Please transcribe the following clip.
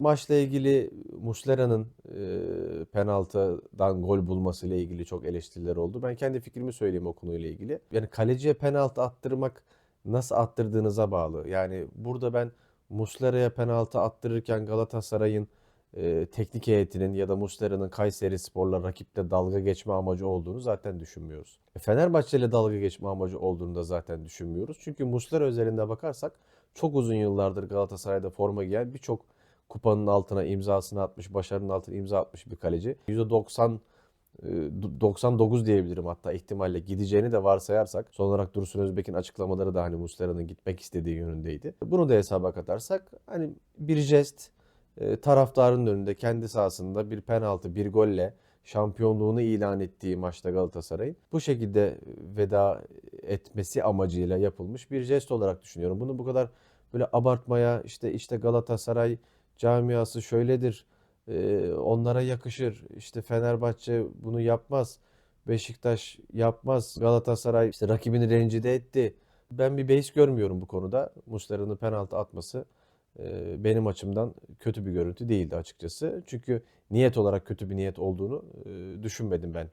Maçla ilgili Muslera'nın e, penaltıdan gol bulmasıyla ilgili çok eleştiriler oldu. Ben kendi fikrimi söyleyeyim o konuyla ilgili. Yani kaleciye penaltı attırmak nasıl attırdığınıza bağlı. Yani burada ben Muslera'ya penaltı attırırken Galatasaray'ın e, teknik heyetinin ya da Muslera'nın Kayseri Spor'la rakipte dalga geçme amacı olduğunu zaten düşünmüyoruz. E, Fenerbahçe ile dalga geçme amacı olduğunu da zaten düşünmüyoruz. Çünkü Muslera özelinde bakarsak çok uzun yıllardır Galatasaray'da forma giyen birçok kupanın altına imzasını atmış, başarının altına imza atmış bir kaleci. %90 e, 99 diyebilirim hatta ihtimalle gideceğini de varsayarsak son olarak Dursun Özbek'in açıklamaları da hani Muslera'nın gitmek istediği yönündeydi. Bunu da hesaba katarsak hani bir jest e, taraftarın önünde kendi sahasında bir penaltı bir golle şampiyonluğunu ilan ettiği maçta Galatasaray'ın bu şekilde veda etmesi amacıyla yapılmış bir jest olarak düşünüyorum. Bunu bu kadar böyle abartmaya işte işte Galatasaray camiası şöyledir onlara yakışır işte Fenerbahçe bunu yapmaz Beşiktaş yapmaz Galatasaray işte rakibini rencide etti. Ben bir beis görmüyorum bu konuda. Muslera'nın penaltı atması benim açımdan kötü bir görüntü değildi açıkçası. Çünkü niyet olarak kötü bir niyet olduğunu düşünmedim ben.